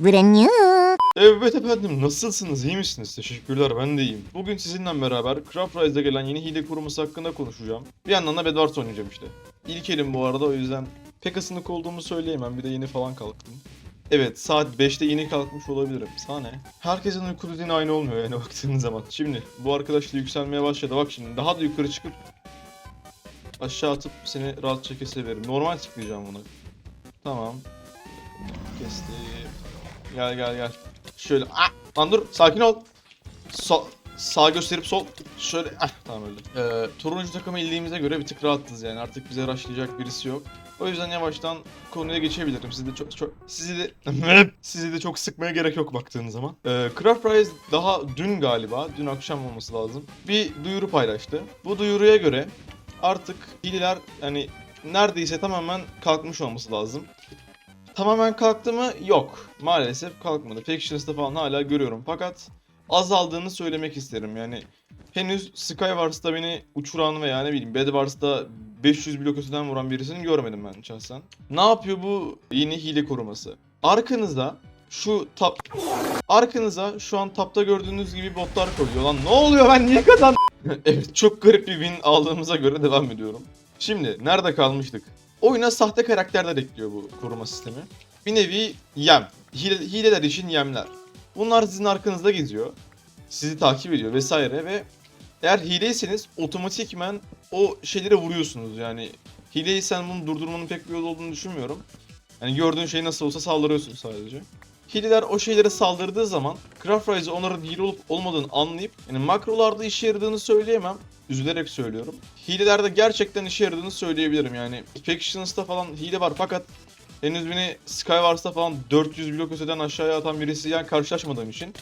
New. Evet efendim nasılsınız iyi misiniz? Teşekkürler ben de iyiyim. Bugün sizinle beraber Craft Rise'da gelen yeni hile koruması hakkında konuşacağım. Bir yandan da Bedwars oynayacağım işte. İlk elim bu arada o yüzden pek ısınık olduğumu söyleyemem bir de yeni falan kalktım. Evet saat 5'te yeni kalkmış olabilirim. Sana ne? Herkesin uyku düzeni aynı olmuyor yani baktığın zaman. Şimdi bu arkadaş da yükselmeye başladı. Bak şimdi daha da yukarı çıkıp aşağı atıp seni rahatça kesebilirim. Normal tıklayacağım bunu. Tamam. Kestim. Gel gel gel. Şöyle ah lan dur sakin ol. Sol sağ gösterip sol şöyle ah tamam öldü. Ee, turuncu takımı ildiğimize göre bir tık rahatız yani artık bize rushlayacak birisi yok. O yüzden yavaştan konuya geçebilirim. Sizi de çok çok sizi de sizi de çok sıkmaya gerek yok baktığınız zaman. Ee, Craft Rise daha dün galiba, dün akşam olması lazım. Bir duyuru paylaştı. Bu duyuruya göre artık hileler hani neredeyse tamamen kalkmış olması lazım. Tamamen kalktı mı? Yok. Maalesef kalkmadı. Factions'ta falan hala görüyorum. Fakat azaldığını söylemek isterim. Yani henüz Skywars'ta beni uçuran veya ne bileyim Bedwars'ta 500 blok öteden vuran birisini görmedim ben şahsen. Ne yapıyor bu yeni hile koruması? Arkanızda şu tap... Arkanıza şu an tapta gördüğünüz gibi botlar koyuyor. Lan ne oluyor ben niye kazandım? evet çok garip bir win aldığımıza göre devam ediyorum. Şimdi nerede kalmıştık? Oyuna sahte karakterler ekliyor bu koruma sistemi. Bir nevi yem. Hile, hileler için yemler. Bunlar sizin arkanızda geziyor. Sizi takip ediyor vesaire ve eğer hileyseniz otomatikmen o şeylere vuruyorsunuz. Yani hileysen bunu durdurmanın pek bir yolu olduğunu düşünmüyorum. Yani gördüğün şey nasıl olsa saldırıyorsun sadece. Hileler o şeylere saldırdığı zaman Craft Rise onların hile olup olmadığını anlayıp yani makrolarda işe yaradığını söyleyemem. Üzülerek söylüyorum. Hilelerde gerçekten işe yaradığını söyleyebilirim yani. Factions'ta falan hile var fakat henüz beni Skywars'ta falan 400 blok öteden aşağıya atan birisi yani karşılaşmadığım için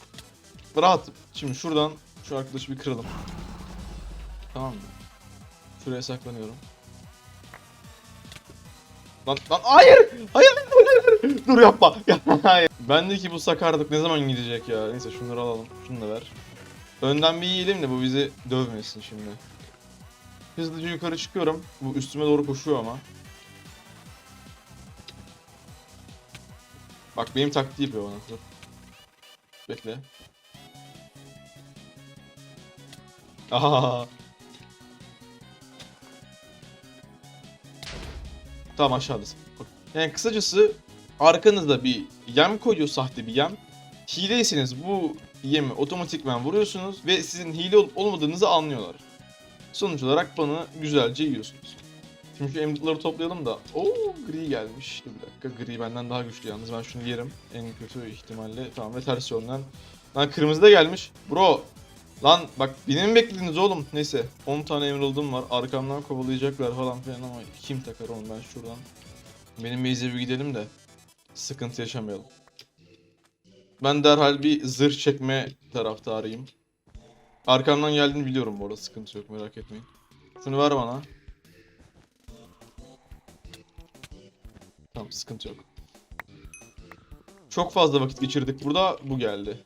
rahatım. Şimdi şuradan şu arkadaşı bir kıralım. Tamam mı? Şuraya saklanıyorum. Lan lan hayır! Hayır! Dur yapma! Bendeki bu sakarlık ne zaman gidecek ya? Neyse şunları alalım. Şunu da ver. Önden bir yiyelim de bu bizi dövmesin şimdi. Hızlıca yukarı çıkıyorum. Bu üstüme doğru koşuyor ama. Bak benim taktiği yapıyor bana. Dur. Bekle. Aha. Tamam aşağıdasın. Yani kısacası arkanızda bir yem koyuyor sahte bir yem. Hileyseniz bu yemi otomatikman vuruyorsunuz ve sizin hile olup olmadığınızı anlıyorlar. Sonuç olarak bana güzelce yiyorsunuz. Şimdi şu emerald'ları toplayalım da. Oo gri gelmiş. Bir dakika gri benden daha güçlü yalnız ben şunu yerim. En kötü ihtimalle. Tamam ve ters yönden. Lan kırmızı da gelmiş. Bro. Lan bak beni mi beklediniz oğlum? Neyse 10 tane emerald'ım var. Arkamdan kovalayacaklar falan filan ama kim takar onu ben şuradan. Benim base'e bir gidelim de sıkıntı yaşamayalım. Ben derhal bir zırh çekme taraftarıyım. Arkamdan geldiğini biliyorum bu arada sıkıntı yok merak etmeyin. Şunu ver bana. Tamam sıkıntı yok. Çok fazla vakit geçirdik burada bu geldi.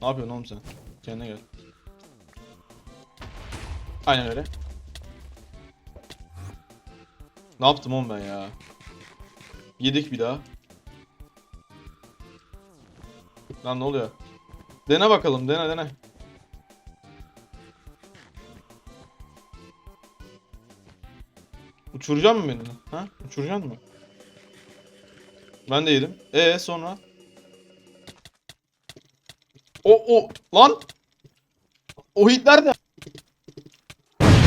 Ne yapıyorsun oğlum sen? Kendine gel. Aynen öyle. Ne yaptım oğlum ben ya? Yedik bir daha. Lan ne oluyor? Dene bakalım dene dene. Uçuracak mı beni? Ha? Uçuracak mı? Ben de yedim. Ee sonra? O o lan! O hit nerede?